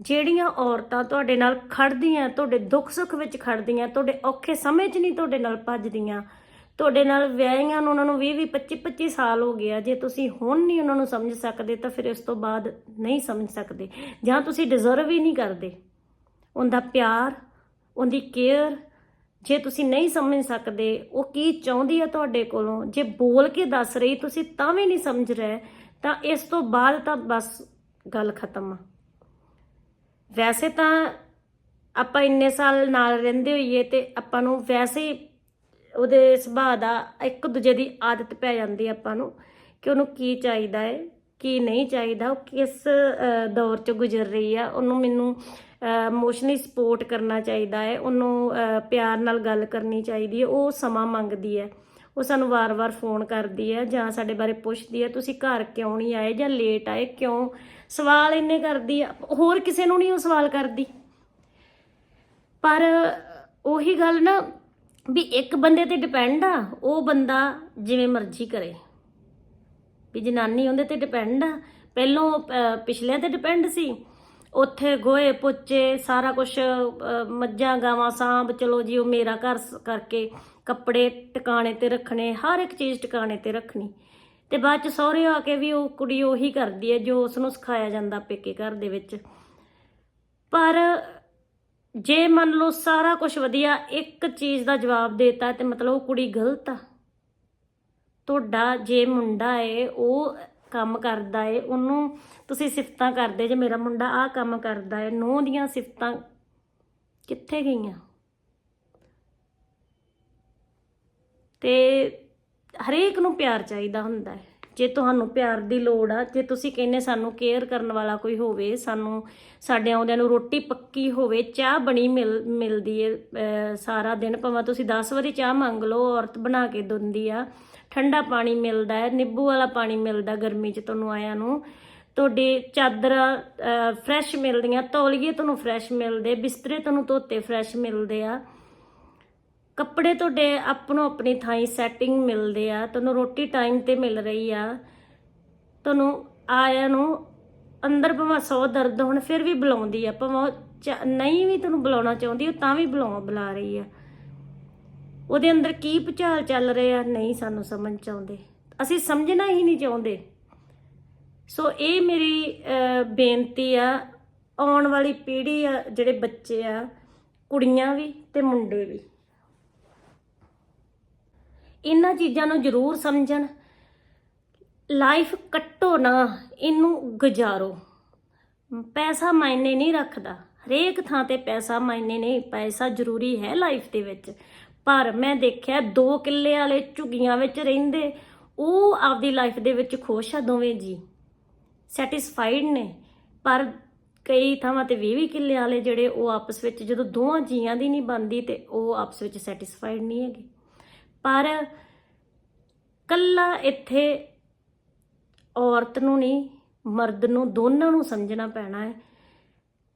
ਜਿਹੜੀਆਂ ਔਰਤਾਂ ਤੁਹਾਡੇ ਨਾਲ ਖੜਦੀਆਂ ਤੁਹਾਡੇ ਦੁੱਖ ਸੁੱਖ ਵਿੱਚ ਖੜਦੀਆਂ ਤੁਹਾਡੇ ਔਖੇ ਸਮੇਂ 'ਚ ਨਹੀਂ ਤੁਹਾਡੇ ਨਾਲ ਭੱਜਦੀਆਂ ਤੁਹਾਡੇ ਨਾਲ ਵਿਆਹੀਆਂ ਨੂੰ ਉਹਨਾਂ ਨੂੰ 20 20 25 25 ਸਾਲ ਹੋ ਗਿਆ ਜੇ ਤੁਸੀਂ ਹੁਣ ਨਹੀਂ ਉਹਨਾਂ ਨੂੰ ਸਮਝ ਸਕਦੇ, ਤਾਂ ਫਿਰ ਇਸ ਤੋਂ ਬਾਅਦ ਨਹੀਂ ਸਮਝ ਸਕਦੇ। ਜਾਂ ਤੁਸੀਂ ਡਿਜ਼ਰਵ ਹੀ ਨਹੀਂ ਕਰਦੇ। ਉਹਦਾ ਪਿਆਰ, ਉਹਦੀ ਕੇਅਰ, ਜੇ ਤੁਸੀਂ ਨਹੀਂ ਸਮਝ ਸਕਦੇ, ਉਹ ਕੀ ਚਾਹੁੰਦੀ ਆ ਤੁਹਾਡੇ ਕੋਲੋਂ? ਜੇ ਬੋਲ ਕੇ ਦੱਸ ਰਹੀ, ਤੁਸੀਂ ਤਾਂ ਵੀ ਨਹੀਂ ਸਮਝ ਰਹੇ, ਤਾਂ ਇਸ ਤੋਂ ਬਾਅਦ ਤਾਂ ਬਸ ਗੱਲ ਖਤਮ ਆ। ਵੈਸੇ ਤਾਂ ਆਪਾਂ ਇੰਨੇ ਸਾਲ ਨਾਲ ਰਹਿੰਦੇ ਹੋਈਏ ਤੇ ਆਪਾਂ ਨੂੰ ਵੈਸੇ ਉਹਦੇ ਸੁਭਾਅ ਦਾ ਇੱਕ ਦੂਜੇ ਦੀ ਆਦਤ ਪੈ ਜਾਂਦੀ ਆਪਾਂ ਨੂੰ ਕਿ ਉਹਨੂੰ ਕੀ ਚਾਹੀਦਾ ਹੈ ਕੀ ਨਹੀਂ ਚਾਹੀਦਾ, ਉਹ ਕਿਸ ਦੌਰ ਚ ਗੁਜ਼ਰ ਰਹੀ ਆ, ਉਹਨੂੰ ਮੈਨੂੰ ਇਮੋਸ਼ਨਲੀ ਸਪੋਰਟ ਕਰਨਾ ਚਾਹੀਦਾ ਹੈ ਉਹਨੂੰ ਪਿਆਰ ਨਾਲ ਗੱਲ ਕਰਨੀ ਚਾਹੀਦੀ ਹੈ ਉਹ ਸਮਾਂ ਮੰਗਦੀ ਹੈ ਉਹ ਸਾਨੂੰ ਵਾਰ-ਵਾਰ ਫੋਨ ਕਰਦੀ ਹੈ ਜਾਂ ਸਾਡੇ ਬਾਰੇ ਪੁੱਛਦੀ ਹੈ ਤੁਸੀਂ ਘਰ ਕਿਉਂ ਨਹੀਂ ਆਏ ਜਾਂ ਲੇਟ ਆਏ, ਕਿਉਂ? ਸਵਾਲ ਇੰਨੇ ਕਰਦੀ ਆ, ਹੋਰ ਕਿਸੇ ਨੂੰ ਨਹੀਂ ਉਹ ਸਵਾਲ ਕਰਦੀ। ਪਰ ਉਹੀ ਗੱਲ ਨਾ ਵੀ ਇੱਕ ਬੰਦੇ ਤੇ ਡਿਪੈਂਡ ਆ ਉਹ ਬੰਦਾ ਜਿਵੇਂ ਮਰਜ਼ੀ ਕਰੇ। ਵੀ ਜਨਾਨੀ ਉਹਦੇ ਤੇ ਡਿਪੈਂਡ ਆ। ਪਹਿਲੋਂ ਅਹ, ਪਿਛਲਿਆਂ ਤੇ ਡਿਪੈਂਡ ਸੀ। ਉੱਥੇ ਗੋਏ ਪੁੱਚੇ ਸਾਰਾ ਕੁਝ ਮੱਝਾਂ ਗਾਵਾਂ ਸਾਂਭ ਚਲੋ ਜੀ ਉਹ ਮੇਰਾ ਘਰ ਕਰਕੇ ਕੱਪੜੇ ਟਿਕਾਣੇ ਤੇ ਰੱਖਣੇ ਹਰ ਇੱਕ ਚੀਜ਼ ਟਿਕਾਣੇ ਤੇ ਰੱਖਣੀ। ਤੇ ਬਾਅਦ ਚ ਸਹੁਰੇ ਆ ਕੇ ਵੀ ਉਹ ਕੁੜੀ ਉਹੀ ਕਰਦੀ ਹੈ ਜੋ ਉਸ ਨੂੰ ਸਿਖਾਇਆ ਜਾਂਦਾ ਪੇਕੇ ਘਰ ਦੇ ਵਿੱਚ। ਪਰ ਜੇ ਮੰਨ ਲਓ ਸਾਰਾ ਕੁਝ ਵਧੀਆ, ਇੱਕ ਚੀਜ਼ ਦਾ ਜਵਾਬ ਦੇਤਾ ਤੇ ਮਤਲਬ ਉਹ ਕੁੜੀ ਗਲਤ ਆ। ਤੁਹਾਡਾ ਜੇ ਮੁੰਡਾ ਏ, ਉਹ ਕੰਮ ਕਰਦਾ ਏ, ਉਹਨੂੰ ਤੁਸੀਂ ਸਿਫਤਾਂ ਕਰਦੇ ਜੇ, ਮੇਰਾ ਮੁੰਡਾ ਆਹ ਕੰਮ ਕਰਦਾ ਏ ਨੂੰਹ ਦੀਆਂ ਸਿਫਤਾਂ ਕਿੱਥੇ ਗਈਆਂ? ਤੇ ਹਰੇਕ ਨੂੰ ਪਿਆਰ ਚਾਹੀਦਾ ਹੁੰਦਾ ਹੈ ਜੇ ਤੁਹਾਨੂੰ ਪਿਆਰ ਦੀ ਲੋੜ ਆ, ਜੇ ਤੁਸੀਂ ਕਹਿੰਦੇ ਸਾਨੂੰ ਕੇਅਰ ਕਰਨ ਵਾਲਾ ਕੋਈ ਹੋਵੇ, ਸਾਨੂੰ ਸਾਡੇ ਆਉਂਦਿਆਂ ਨੂੰ ਰੋਟੀ ਪੱਕੀ ਹੋਵੇ, ਚਾਹ ਬਣੀ ਮਿਲ, ਮਿਲਦੀ ਏ ਸਾਰਾ ਦਿਨ, ਭਾਵੇਂ ਤੁਸੀਂ 10 ਵਾਰੀ ਚਾਹ ਮੰਗ ਲਓ, ਔਰਤ ਬਣਾ ਕੇ ਦਿੰਦੀ ਆ, ਠੰਡਾ ਪਾਣੀ ਮਿਲਦਾ ਹੈ ਨਿੰਬੂ ਵਾਲਾ ਪਾਣੀ ਮਿਲਦਾ ਗਰਮੀ 'ਚ ਤੁਹਾਨੂੰ ਆਇਆਂ ਨੂੰ, ਤੁਹਾਡੀ ਚਾਦਰਾਂ ਫਰੈਸ਼ ਮਿਲਦੀਆਂ, ਤੌਲੀਏ ਤੁਹਾਨੂੰ ਫਰੈਸ਼ ਮਿਲਦੇ, ਬਿਸਤਰੇ ਤੁਹਾਨੂੰ ਧੋਤੇ ਫਰੈਸ਼ ਮਿਲਦੇ ਆ। ਕੱਪੜੇ ਤੁਹਾਡੇ ਆਪਣੋ ਆਪਣੀ ਥਾਈ ਸੈਟਿੰਗ ਮਿਲਦੇ ਆ, ਤੁਹਾਨੂੰ ਰੋਟੀ ਟਾਈਮ ਤੇ ਮਿਲ ਰਹੀ ਆ। ਤੁਹਾਨੂੰ ਆਇਆਂ ਨੂੰ ਅੰਦਰ ਭਾਵੇਂ ਸੌ ਦਰਦ ਹੋਣ, ਫਿਰ ਵੀ ਬੁਲਾਉਂਦੀ ਆ। ਭਾਵੇਂ ਉਹ ਚ- ਨਹੀਂ ਵੀ ਤੁਹਾਨੂੰ ਬੁਲਾਉਣਾ ਚਾਹੁੰਦੀ, ਉਹ ਤਾਂ ਵੀ ਬੁਲਾ ਬੁਲਾ ਰਹੀ ਆ। ਉਹਦੇ ਅੰਦਰ ਕੀ ਭੁਚਾਲ ਚੱਲ ਰਹੇ ਆ ਨਹੀਂ ਸਾਨੂੰ ਸਮਝ ਚ ਅਸੀਂ ਸਮਝਣਾ ਹੀ ਨਹੀਂ ਚਾਹੁੰਦੇ। ਸੋ ਇਹ ਮੇਰੀ ਬੇਨਤੀ ਆ, ਆਉਣ ਵਾਲੀ ਪੀੜ੍ਹੀ ਆ, ਜਿਹੜੇ ਬੱਚੇ ਆ, ਕੁੜੀਆਂ ਵੀ ਤੇ ਮੁੰਡੇ ਵੀ। ਇਹਨਾਂ ਚੀਜ਼ਾਂ ਨੂੰ ਜ਼ਰੂਰ ਸਮਝਣ। ਲਾਈਫ ਕੱਟੋ ਨਾ, ਇਹਨੂੰ ਗੁਜ਼ਾਰੋ। ਪੈਸਾ ਮਾਇਨੇ ਨਹੀਂ ਰੱਖਦਾ। ਹਰੇਕ ਥਾਂ ਤੇ ਪੈਸਾ ਮਾਇਨੇ ਨਹੀਂ, ਪੈਸਾ ਜ਼ਰੂਰੀ ਹੈ ਲਾਈਫ ਦੇ ਵਿੱਚ। ਪਰ ਮੈਂ ਦੇਖਿਆ, ਦੋ ਕਿੱਲੇ ਵਾਲੇ ਝੁੱਗੀਆਂ ਵਿੱਚ ਰਹਿੰਦੇ, ਉਹ ਆਪਦੀ ਲਾਈਫ ਦੇ ਵਿੱਚ ਖੁਸ਼ ਆ ਦੋਵੇਂ ਜੀ। ਸੈਟੀਸਫਾਈਡ ਨੇ। ਪਰ ਕਈ ਥਾਵਾਂ ਤੇ 20 ਕਿੱਲੇ ਵਾਲੇ ਜਿਹੜੇ ਉਹ ਆਪਸ ਵਿੱਚ, ਜਦੋਂ ਦੋਵਾਂ ਜੀਆਂ ਦੀ ਨਹੀਂ ਬਣਦੀ ਤੇ ਉਹ ਆਪਸ ਵਿੱਚ ਸੈਟੀਸਫਾਈਡ ਨਹੀਂ ਹੈਗੇ। ਪਰ ਕੱਲਾ ਇੱਥੇ ਔਰਤ ਨੂੰ ਨਹੀਂ, ਮਰਦ ਨੂੰ, ਦੋਨਾਂ ਨੂੰ ਸਮਝਣਾ ਪੈਣਾ ਹੈ।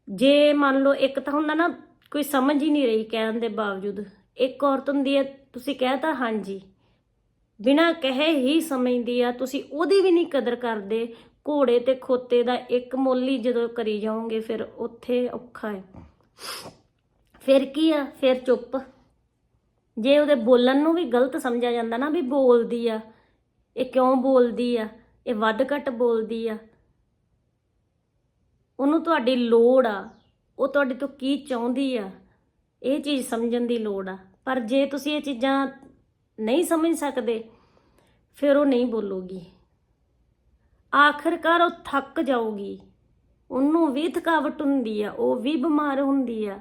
ਜੇ ਮੰਨ ਲਓ ਇੱਕ ਤਾਂ ਹੁੰਦਾ ਨਾ, ਕੋਈ ਸਮਝ ਹੀ ਨਹੀਂ ਰਹੀ ਕਹਿਣ ਦੇ ਬਾਵਜੂਦ। ਇੱਕ ਔਰਤ ਹੁੰਦੀ ਹੈ, ਤੁਸੀਂ ਕਹਿਤਾ ਹਾਂਜੀ, ਬਿਨਾਂ ਕਹੇ ਹੀ ਸਮਝਦੀ ਆ, ਤੁਸੀਂ ਉਹਦੀ ਵੀ ਨਹੀਂ ਕਦਰ ਕਰਦੇ। ਘੋੜੇ ਤੇ ਖੋਤੇ ਦਾ ਇੱਕ ਮੁੱਲ ਹੀ ਜਦੋਂ ਕਰੀ ਜਾਓਗੇ, ਫਿਰ ਉੱਥੇ ਔਖਾ ਹੈ। ਫਿਰ ਕੀ ਆ? ਫਿਰ ਚੁੱਪ। ਜੇ ਉਹਦੇ ਬੋਲਣ ਨੂੰ ਵੀ ਗਲਤ ਸਮਝਿਆ ਜਾਂਦਾ ਨਾ ਵੀ ਬੋਲਦੀ ਆ, ਇਹ ਕਿਉਂ ਬੋਲਦੀ ਆ, ਇਹ ਵੱਧ ਘੱਟ ਬੋਲਦੀ ਆ, ਉਹਨੂੰ ਤੁਹਾਡੀ ਲੋੜ ਆ, ਉਹ ਤੁਹਾਡੇ ਤੋਂ ਕੀ ਚਾਹੁੰਦੀ ਆ, ਇਹ ਚੀਜ਼ ਸਮਝਣ ਦੀ ਲੋੜ ਆ। ਪਰ ਜੇ ਤੁਸੀਂ ਇਹ ਚੀਜ਼ਾਂ ਨਹੀਂ ਸਮਝ ਸਕਦੇ, ਫਿਰ ਉਹ ਨਹੀਂ ਬੋਲੂਗੀ। ਆਖਰਕਾਰ ਉਹ ਥੱਕ ਜਾਊਗੀ, ਉਹਨੂੰ ਵੀ ਥਕਾਵਟ ਹੁੰਦੀ ਆ, ਉਹ ਵੀ ਬਿਮਾਰ ਹੁੰਦੀ ਆ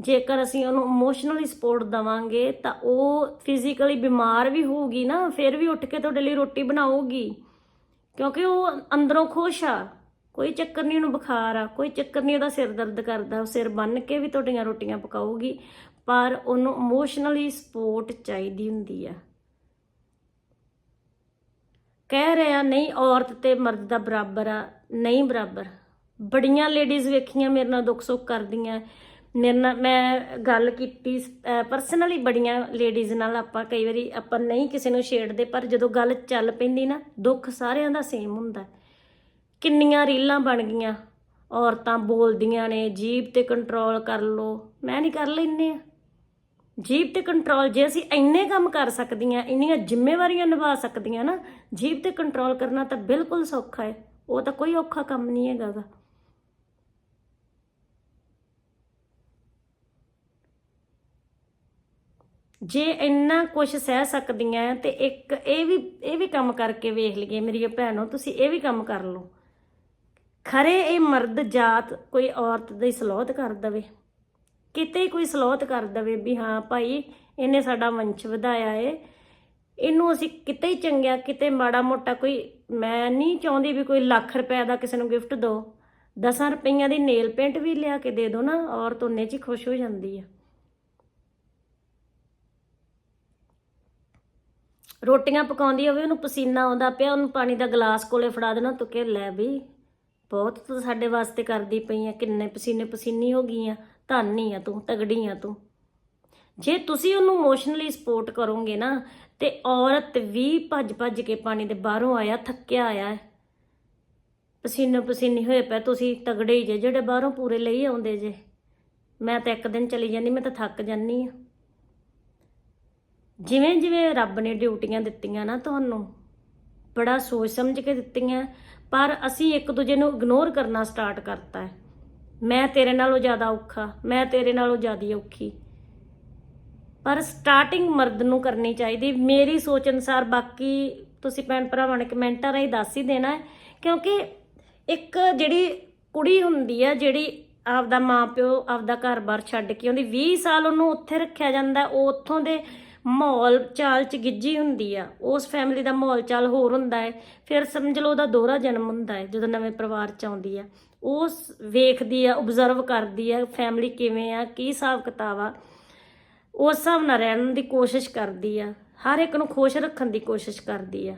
ਜੇਕਰ ਅਸੀਂ ਉਹਨੂੰ ਇਮੋਸ਼ਨਲੀ ਸਪੋਰਟ ਦਵਾਂਗੇ, ਤਾਂ ਉਹ ਫਿਜ਼ੀਕਲੀ ਬਿਮਾਰ ਵੀ ਹੋਊਗੀ ਨਾ, ਫਿਰ ਵੀ ਉੱਠ ਕੇ ਤੁਹਾਡੇ ਲਈ ਰੋਟੀ ਬਣਾਊਗੀ। ਕਿਉਂਕਿ ਉਹ ਅੰਦਰੋਂ ਖੁਸ਼ ਆ। ਕੋਈ ਚੱਕਰ ਨਹੀਂ ਉਹਨੂੰ ਬੁਖਾਰ ਆ, ਕੋਈ ਚੱਕਰ ਨਹੀਂ ਉਹਦਾ ਸਿਰ ਦਰਦ ਕਰਦਾ, ਉਹ ਸਿਰ ਬੰਨ ਕੇ ਵੀ ਤੁਹਾਡੀਆਂ ਰੋਟੀਆਂ ਪਕਾਊਗੀ। ਪਰ ਉਹਨੂੰ ਇਮੋਸ਼ਨਲੀ ਸਪੋਰਟ ਚਾਹੀਦੀ ਹੁੰਦੀ ਆ। ਕਹਿ ਰਿਹਾ, ਨਹੀਂ, ਔਰਤ ਤੇ ਮਰਦ ਦਾ ਬਰਾਬਰ ਆ। ਨਹੀਂ ਬਰਾਬਰ। ਬੜੀਆਂ ਲੇਡੀਜ਼ ਵੇਖੀਆਂ ਮੇਰੇ ਨਾਲ ਦੁੱਖ ਸੁੱਖ ਕਰਦੀਆਂ। ਮੇਰੇ ਨਾਲ ਮੈਂ ਗੱਲ ਕੀਤੀ ਪਰਸਨਲੀ ਬੜੀਆਂ ਲੇਡੀਜ਼ ਨਾਲ ਆਪਾਂ ਕਈ ਵਾਰੀ ਆਪਾਂ ਨਹੀਂ ਕਿਸੇ ਨੂੰ ਛੇੜਦੇ, ਪਰ ਜਦੋਂ ਗੱਲ ਚੱਲ ਪੈਂਦੀ ਨਾ, ਦੁੱਖ ਸਾਰਿਆਂ ਦਾ ਸੇਮ ਹੁੰਦਾ। ਕਿੰਨੀਆਂ ਰੀਲਾਂ ਬਣ ਗਈਆਂ, ਔਰਤਾਂ ਬੋਲਦੀਆਂ ਨੇ, ਜੀਭ ਤੇ ਕੰਟਰੋਲ ਕਰ ਲੋ ਮੈਂ ਨਹੀਂ ਕਰ ਲੈਨੇ ਆ। ਜੀਭ ਤੇ ਕੰਟਰੋਲ ਜੇ ਅਸੀਂ ਇੰਨੇ ਕੰਮ ਕਰ ਸਕਦੀਆਂ, ਇੰਨੀਆਂ ਜ਼ਿੰਮੇਵਾਰੀਆਂ ਨਿਭਾ ਸਕਦੀਆਂ ਨਾ, ਜੀਭ ਤੇ ਕੰਟਰੋਲ ਕਰਨਾ ਤਾਂ ਬਿਲਕੁਲ ਸੌਖਾ ਹੈ। ਉਹ ਤਾਂ ਕੋਈ ਔਖਾ ਕੰਮ ਨਹੀਂ ਹੈਗਾ ਜੇ ਇੰਨਾ ਕੁਝ ਸਹਿ ਸਕਦੀਆਂ ਤੇ ਇੱਕ ਇਹ ਵੀ ਇਹ ਵੀ ਕੰਮ ਕਰਕੇ ਵੇਖ ਲਈਏ ਮੇਰੀ ਭੈਣੋ, ਤੁਸੀਂ ਇਹ ਵੀ ਕੰਮ ਕਰ ਲਓ। ਖਰੇ ਇਹ ਮਰਦ ਜਾਤ ਕੋਈ ਔਰਤ ਦੀ ਸਲੋਤ ਕਰ ਦਵੇ। ਕਿਤੇ ਕੋਈ ਸਲੋਤ ਕਰ ਦਵੇ ਵੀ ਹਾਂ ਭਾਈ, ਇਹਨੇ ਸਾਡਾ ਵੰਸ਼ ਵਧਾਇਆ ਏ। ਇਹਨੂੰ ਅਸੀਂ ਕਿਤੇ ਹੀ ਚੰਗਿਆ, ਕਿਤੇ ਮਾੜਾ ਮੋਟਾ ਕੋਈ, ਮੈਂ ਨਹੀਂ ਚਾਹੁੰਦੀ ਵੀ ਕੋਈ ਲੱਖ ਰੁਪਏ ਦਾ ਕਿਸੇ ਨੂੰ ਗਿਫਟ ਦਿਓ 10 ਰੁਪਈਆਂ ਦੀ ਨੇਲ ਪੇਂਟ ਵੀ ਲਿਆ ਕੇ ਦੇ ਦਿਓ ਨਾ, ਔਰਤ ਉਹਨੇ 'ਚ ਹੀ ਖੁਸ਼ ਹੋ ਜਾਂਦੀ ਆ। ਰੋਟੀਆਂ ਪਕਾਉਂਦੀ ਹੋਵੇ ਉਹਨੂੰ ਪਸੀਨਾ ਆਉਂਦਾ ਪਿਆ, ਉਹਨੂੰ ਪਾਣੀ ਦਾ ਗਲਾਸ ਕੋਲੇ ਫੜਾ ਦੇਣਾ, ਤੂੰ ਕਿ ਲੈ ਵੀ ਬਹੁਤ ਤੂੰ ਸਾਡੇ ਵਾਸਤੇ ਕਰਦੀ ਪਈ ਆ, ਕਿੰਨੇ ਪਸੀਨੇ ਪਸੀਨੀ ਹੋ ਗਈ ਆ, ਧੰਨੀ ਆ ਤੂੰ, ਤਗੜੀ ਆ ਤੂੰ। ਜੇ ਤੁਸੀਂ ਉਹਨੂੰ ਇਮੋਸ਼ਨਲੀ ਸਪੋਰਟ ਕਰੋਗੇ ਨਾ, ਤੇ ਔਰਤ ਵੀ ਭੱਜ ਭੱਜ ਕੇ ਪਾਣੀ ਦੇ ਬਾਹਰੋਂ ਆਇਆ, ਥੱਕਿਆ ਆਇਆ ਹੈ। ਪਸੀਨੋ ਪਸੀਨੀ ਹੋਏ ਪਏ, ਤੁਸੀਂ ਤਗੜੇ ਹੀ ਜੇ, ਜਿਹੜੇ ਬਾਹਰੋਂ ਪੂਰੇ ਲਈ ਆਉਂਦੇ ਜੇ। ਮੈਂ ਤਾਂ ਇੱਕ ਦਿਨ ਚਲੀ ਜਾਂਦੀ, ਮੈਂ ਤਾਂ ਥੱਕ ਜਾਂਦੀ ਆ। ਜਿਵੇਂ ਜਿਵੇਂ ਰੱਬ ਨੇ ਡਿਊਟੀਆਂ ਦਿੱਤੀਆਂ ਨਾ ਤੁਹਾਨੂੰ, ਬੜਾ ਸੋਚ ਸਮਝ ਕੇ ਦਿੱਤੀਆਂ, ਪਰ ਅਸੀਂ ਇੱਕ ਦੂਜੇ ਨੂੰ ਇਗਨੋਰ ਕਰਨਾ ਸਟਾਰਟ ਕਰਤਾ ਹੈ। ਮੈਂ ਤੇਰੇ ਨਾਲੋਂ ਜ਼ਿਆਦਾ ਔਖਾ, ਮੈਂ ਤੇਰੇ ਨਾਲੋਂ ਜ਼ਿਆਦਾ ਔਖੀ। ਪਰ ਸਟਾਰਟਿੰਗ ਮਰਦ ਨੂੰ ਕਰਨੀ ਚਾਹੀਦੀ। ਮੇਰੀ ਸੋਚ ਅਨੁਸਾਰ ਬਾਕੀ ਤੁਸੀਂ ਭੈਣ ਭਰਾਵਾਂ ਨੇ ਕਮੈਂਟਾਂ ਰਾਹੀਂ ਦੱਸ ਹੀ ਦੇਣਾ ਕਿਉਂਕਿ ਇੱਕ ਜਿਹੜੀ ਕੁੜੀ ਹੁੰਦੀ ਆ, ਜਿਹੜੀ ਆਪਦਾ ਮਾਪਿਓ ਆਪਦਾ ਘਰ-ਬਾਰ ਛੱਡ ਕੇ ਆਉਂਦੀ 20 ਸਾਲ ਉਹਨੂੰ ਉੱਥੇ ਰੱਖਿਆ ਜਾਂਦਾ, ਉਹ ਉੱਥੋਂ ਦੇ ਮਾਹੌਲ ਚਾਲ ਚ ਗਿੱਜੀ ਹੁੰਦੀ ਆ, ਉਸ ਫੈਮਿਲੀ ਦਾ ਮਾਹੌਲ ਚਾਲ ਹੋਰ ਹੁੰਦਾ ਹੈ। ਫਿਰ ਸਮਝ ਲਓ ਉਹਦਾ ਦੋਹਰਾ ਜਨਮ ਹੁੰਦਾ ਹੈ, ਜਦੋਂ ਨਵੇਂ ਪਰਿਵਾਰ ਚ ਆਉਂਦੀ ਆ। ਉਸ ਵੇਖਦੀ ਆ ਆਬਜ਼ਰਵ ਕਰਦੀ ਆ ਫੈਮਿਲੀ ਕਿਵੇਂ ਆ, ਕੀ ਹਿਸਾਬ ਕਿਤਾਬ ਆ। ਉਸ ਹਿਸਾਬ ਨਾਲ ਰਹਿਣ ਦੀ ਕੋਸ਼ਿਸ਼ ਕਰਦੀ ਆ, ਹਰ ਇੱਕ ਨੂੰ ਖੁਸ਼ ਰੱਖਣ ਦੀ ਕੋਸ਼ਿਸ਼ ਕਰਦੀ ਆ।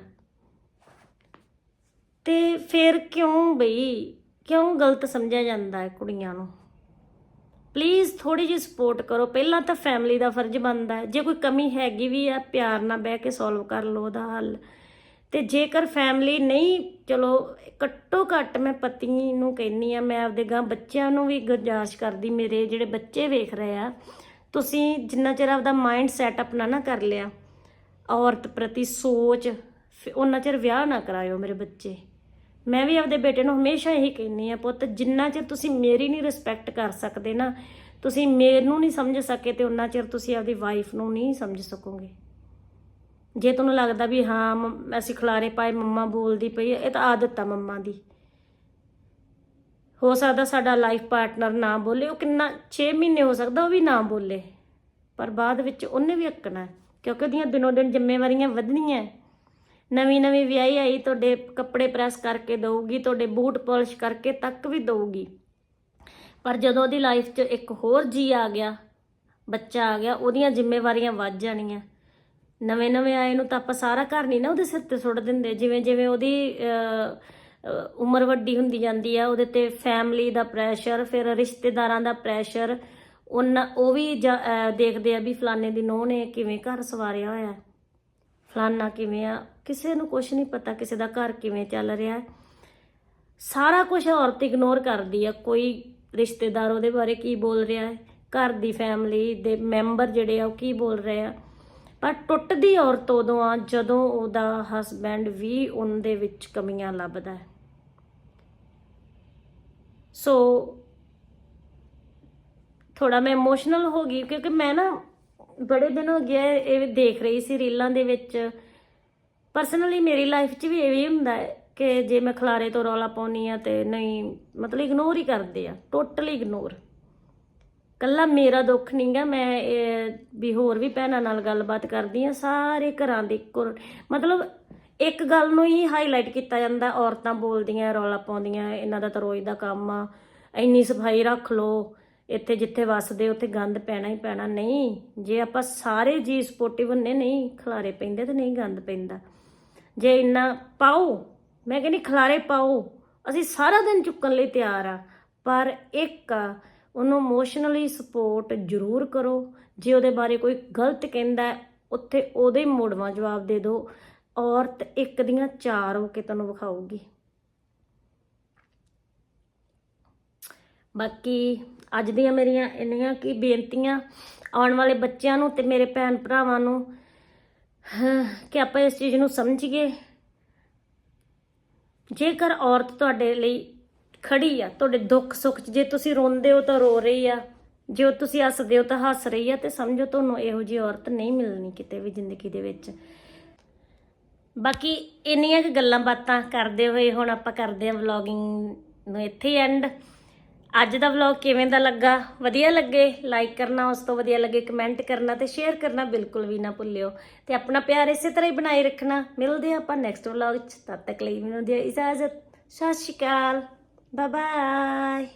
ਤੇ ਫਿਰ ਕਿਉਂ ਬਈ, ਕਿਉਂ ਗਲਤ ਸਮਝਿਆ ਜਾਂਦਾ ਹੈ ਕੁੜੀਆਂ ਨੂੰ? ਪਲੀਜ਼ ਥੋੜੀ ਜਿਹੀ ਸਪੋਰਟ ਕਰੋ। ਪਹਿਲਾਂ ਤਾਂ ਫੈਮਿਲੀ ਦਾ ਫਰਜ਼ ਬਣਦਾ ਹੈ। ਜੇ ਕੋਈ ਕਮੀ ਹੈਗੀ ਵੀ ਆ, ਪਿਆਰ ਨਾਲ ਬਹਿ ਕੇ ਸੋਲਵ ਕਰ ਲਓ ਉਹਦਾ ਹੱਲ। ਤੇ ਜੇਕਰ ਫੈਮਿਲੀ ਨਹੀਂ, ਚਲੋ, ਘੱਟੋ ਘੱਟ ਮੈਂ ਪਤੀ ਨੂੰ ਕਹਿੰਨੀ ਆ ਮੈਂ ਆਪਦੇ ਗਾਂ ਬੱਚਿਆਂ ਨੂੰ ਵੀ ਗੁਰਜਾਇਸ਼ ਕਰਦੀ, ਮੇਰੇ ਜਿਹੜੇ ਬੱਚੇ ਵੇਖ ਰਹੇ ਆ, ਤੁਸੀਂ ਜਿੰਨਾ ਚਿਰ ਆਪਦਾ ਮਾਈਂਡ ਸੈਟ ਆਪਣਾ ਨਾ ਕਰ ਲਿਆ, ਔਰਤ ਪ੍ਰਤੀ ਸੋਚ, ਫਿਰ ਉਹਨਾਂ ਚਿਰ ਵਿਆਹ ਨਾ ਕਰਾਇਓ ਮੇਰੇ ਬੱਚੇ। ਮੈਂ ਵੀ ਆਪਦੇ ਬੇਟੇ ਨੂੰ ਹਮੇਸ਼ਾ ਇਹੀ ਕਹਿੰਨੀ ਆ ਪੁੱਤ, ਜਿੰਨਾ ਚਿਰ ਤੁਸੀਂ ਮੇਰੀ ਨਹੀਂ ਰਿਸਪੈਕਟ ਕਰ ਸਕਦੇ ਨਾ, ਤੁਸੀਂ ਮੈਨੂੰ ਨਹੀਂ ਸਮਝ ਸਕੇ ਤੇ ਉਹਨਾਂ ਚਿਰ ਤੁਸੀਂ ਆਪਦੀ ਵਾਈਫ ਨੂੰ ਨਹੀਂ ਸਮਝ ਸਕੋਗੇ। ਜੇ ਤੁਹਾਨੂੰ ਲੱਗਦਾ ਵੀ ਹਾਂ ਮੰਮ- ਅਸੀਂ ਖਲਾਰੇ ਪਾਏ, ਮੰਮਾ ਬੋਲਦੀ ਪਈ ਇਹ ਤਾਂ ਆਦਤ ਆ ਮੰਮਾ ਦੀ। ਹੋ ਸਕਦਾ ਸਾਡਾ ਲਾਈਫ ਪਾਰਟਨਰ ਨਾ ਬੋਲੇ, ਉਹ ਕਿੰਨਾ 6 ਮਹੀਨੇ ਹੋ ਸਕਦਾ ਉਹ ਵੀ ਨਾ ਬੋਲੇ, ਪਰ ਬਾਅਦ ਵਿੱਚ ਉਹਨੇ ਵੀ ਅੱਕਣਾ ਕਿਉਂਕਿ ਉਹਦੀਆਂ ਦਿਨੋਂ ਦਿਨ ਜ਼ਿੰਮੇਵਾਰੀਆਂ ਵਧਣੀਆਂ ਨਵੀਂ ਨਵੀਂ ਵਿਆਹੀ ਆਈ, ਤੁਹਾਡੇ ਕੱਪੜੇ ਪ੍ਰੈਸ ਕਰਕੇ ਦਊਗੀ, ਤੁਹਾਡੇ ਬੂਟ ਪਾਲਿਸ਼ ਕਰਕੇ ਤੱਕ ਵੀ ਦਊਗੀ। ਪਰ ਜਦੋਂ ਉਹਦੀ ਲਾਈਫ 'ਚ ਇੱਕ ਹੋਰ ਜੀ ਆ ਗਿਆ, ਬੱਚਾ ਆ ਗਿਆ, ਉਹਦੀਆਂ ਜ਼ਿੰਮੇਵਾਰੀਆਂ ਵੱਧ ਜਾਣੀਆਂ। ਨਵੇਂ ਨਵੇਂ ਆਏ ਨੂੰ ਤਾਂ ਆਪਾਂ ਸਾਰਾ ਘਰ ਨਹੀਂ ਨਾ ਉਹਦੇ ਸਿਰ ਤੇ ਸੁੱਟ ਦਿੰਦੇ, ਜਿਵੇਂ ਜਿਵੇਂ ਉਹਦੀ ਉਮਰ ਵੱਡੀ ਹੁੰਦੀ ਜਾਂਦੀ ਆ, ਉਹਦੇ ਤੇ ਫੈਮਿਲੀ ਦਾ ਪ੍ਰੈਸ਼ਰ ਫਿਰ ਰਿਸ਼ਤੇਦਾਰਾਂ ਦਾ ਪ੍ਰੈਸ਼ਰ ਉਹਨਾਂ, ਉਹ ਵੀ ਜਾ- ਦੇਖਦੇ ਆ ਵੀ ਫਲਾਣੇ ਦੀ ਨੋਹ ਨੇ ਕਿਵੇਂ ਘਰ ਸਵਾਰਿਆ ਹੋਇਆ। ਫਲਾਨਾ ਕਿਵੇਂ ਆ? ਕਿਸੇ ਨੂੰ ਕੁਝ ਨਹੀਂ ਪਤਾ, ਕਿਸੇ ਦਾ ਘਰ ਕਿਵੇਂ ਚੱਲ ਰਿਹਾ ਹੈ। ਸਾਰਾ ਕੁਝ ਔਰਤ ਇਗਨੋਰ ਕਰਦੀ ਆ। ਕੋਈ ਰਿਸ਼ਤੇਦਾਰ ਉਹਦੇ ਬਾਰੇ ਕੀ ਬੋਲ ਰਿਹਾ ਹੈ? ਘਰ ਦੀ ਫੈਮਿਲੀ ਦੇ ਮੈਂਬਰ ਜਿਹੜੇ ਆ, ਉਹ ਕੀ ਬੋਲ ਰਹੇ ਆ? ਪਰ ਟੁੱਟਦੀ ਔਰਤ ਉਦੋਂ ਆ, ਜਦੋਂ ਉਹਦਾ ਹਸਬੈਂਡ ਵੀ ਉਹਦੇ ਵਿੱਚ ਕਮੀਆਂ ਲੱਭਦਾ ਹੈ। ਸੋ ਥੋੜਾ ਮੈਂ ਇਮੋਸ਼ਨਲ ਹੋ ਗਈ ਕਿਉਂਕਿ ਮੈਂ ਨਾ ਬੜੇ ਦਿਨ ਹੋ ਗਏ ਇਹ ਦੇਖ ਰਹੀ ਸੀ ਰੀਲਾਂ ਦੇ ਵਿੱਚ। ਪਰਸਨਲੀ ਮੇਰੀ ਲਾਈਫ 'ਚ ਵੀ ਇਹ ਵੀ ਹੁੰਦਾ ਹੈ ਕਿ ਜੇ ਮੈਂ ਖਲਾਰੇ ਤੋਂ ਰੌਲਾ ਪਾਉਣੀ ਆ ਤੇ ਨਹੀਂ, ਮਤਲਬ ਇਗਨੋਰ ਹੀ ਕਰਦੇ ਆ ਟੋਟਲੀ ਇਗਨੋਰ ਕੱਲਾ ਮੇਰਾ ਦੁੱਖ ਨਹੀਂਗਾ ਮੈਂ ਇਹ ਵੀ ਹੋਰ ਵੀ ਭੈਣਾਂ ਨਾਲ ਗੱਲਬਾਤ ਕਰਦੀ ਆ ਸਾਰੇ ਘਰਾਂ ਦੇ ਇੱਕੋ ਮਤਲਬ ਇੱਕ ਗੱਲ ਨੂੰ ਹੀ ਹਾਈਲਾਈਟ ਕੀਤਾ ਜਾਂਦਾ, ਔਰਤਾਂ ਬੋਲਦੀਆਂ, ਰੌਲਾ ਪਾਉਂਦੀਆਂ, ਇਹਨਾਂ ਦਾ ਤਾਂ ਰੋਜ਼ ਦਾ ਕੰਮ ਆ, ਇੰਨੀ ਸਫ਼ਾਈ ਰੱਖ ਲੋ ਇੱਥੇ ਜਿੱਥੇ ਵੱਸਦੇ ਉੱਥੇ ਗੰਦ ਪੈਣਾ ਹੀ ਪੈਣਾ। ਨਹੀਂ ਜੇ ਆਪਾਂ ਸਾਰੇ ਜੀ ਸਪੋਰਟਿਵ ਹੁੰਨੇ ਨਹੀਂ ਖਲਾਰੇ ਪੈਂਦੇ ਤੇ ਨਹੀਂ ਗੰਦ ਪੈਂਦਾ। ਜੇ ਇੰਨਾ ਪਾਓ ਮੈਂ ਕਹਿੰਦੀ ਖਲਾਰੇ ਪਾਓ ਅਸੀਂ ਸਾਰਾ ਦਿਨ ਚੁੱਕਣ ਲਈ ਤਿਆਰ ਆ। ਪਰ ਇੱਕ ਆ, ਉਹਨੂੰ ਇਮੋਸ਼ਨਲੀ ਸਪੋਰਟ ਜ਼ਰੂਰ ਕਰੋ। ਜੇ ਉਹਦੇ ਬਾਰੇ ਕੋਈ ਗਲਤ ਕਹਿੰਦਾ ਉੱਥੇ ਉਹਦੇ ਹੀ ਮੋੜਵਾ ਜਵਾਬ ਦੇ ਦਿਓ। ਔਰਤ ਇੱਕ ਦੀਆਂ ਚਾਰ ਹੋ ਕੇ ਤੁਹਾਨੂੰ ਵਿਖਾਊਗੀ। ਬਾਕੀ ਅੱਜ ਦੀਆਂ ਮੇਰੀਆਂ ਇੰਨੀਆਂ ਕੀ ਬੇਨਤੀਆਂ ਆਉਣ ਵਾਲੇ ਬੱਚਿਆਂ ਨੂੰ ਤੇ ਮੇਰੇ ਭੈਣ ਭਰਾਵਾਂ ਨੂੰ ਕਿ ਆਪਾਂ ਇਸ ਚੀਜ਼ ਨੂੰ ਸਮਝੀਏ। ਜੇਕਰ ਔਰਤ ਤੁਹਾਡੇ ਲਈ ਖੜੀ ਆ, ਤੁਹਾਡੇ ਦੁੱਖ ਸੁੱਖ 'ਚ ਜੇ ਤੁਸੀਂ ਰੋਂਦੇ ਹੋ ਤਾਂ ਰੋ ਰਹੀ ਆ, ਜੇ ਉਹ ਤੁਸੀਂ ਹੱਸਦੇ ਹੋ ਤਾਂ ਹੱਸ ਰਹੀ ਆ ਤੇ ਸਮਝੋ ਤੁਹਾਨੂੰ ਇਹੋ ਜਿਹੀ ਔਰਤ ਨਹੀਂ ਮਿਲਣੀ ਕਿਤੇ ਵੀ ਜ਼ਿੰਦਗੀ ਦੇ ਵਿੱਚ। ਬਾਕੀ ਇੰਨੀਆਂ ਕੁ ਗੱਲਾਂ ਬਾਤਾਂ ਕਰਦੇ ਹੋਏ ਹੁਣ ਆਪਾਂ ਕਰਦੇ ਹਾਂ ਵਲੌਗਿੰਗ ਨੂੰ ਇੱਥੇ ਐਂਡ ਅੱਜ ਦਾ ਵਲੌਗ ਕਿਵੇਂ ਦਾ ਲੱਗਾ? ਵਧੀਆ ਲੱਗੇ? ਲਾਈਕ ਕਰਨਾ, ਉਸ ਤੋਂ ਵਧੀਆ ਲੱਗੇ ਕਮੈਂਟ ਕਰਨਾ ਤੇ ਸ਼ੇਅਰ ਕਰਨਾ ਬਿਲਕੁਲ ਵੀ ਨਾ ਭੁੱਲਿਓ। ਤੇ ਆਪਣਾ ਪਿਆਰ ਇਸੇ ਤਰ੍ਹਾਂ ਹੀ ਬਣਾਈ ਰੱਖਣਾ। ਮਿਲਦੇ ਹਾਂ ਆਪਾਂ ਨੈਕਸਟ ਵਲੌਗ 'ਚ। ਤਦ ਤੱਕ ਲਈ ਮੈਨੂੰ ਦਿਓ ਇਜਾਜ਼ਤ। ਸਤਿ ਸ਼੍ਰੀ ਅਕਾਲ। Bye bye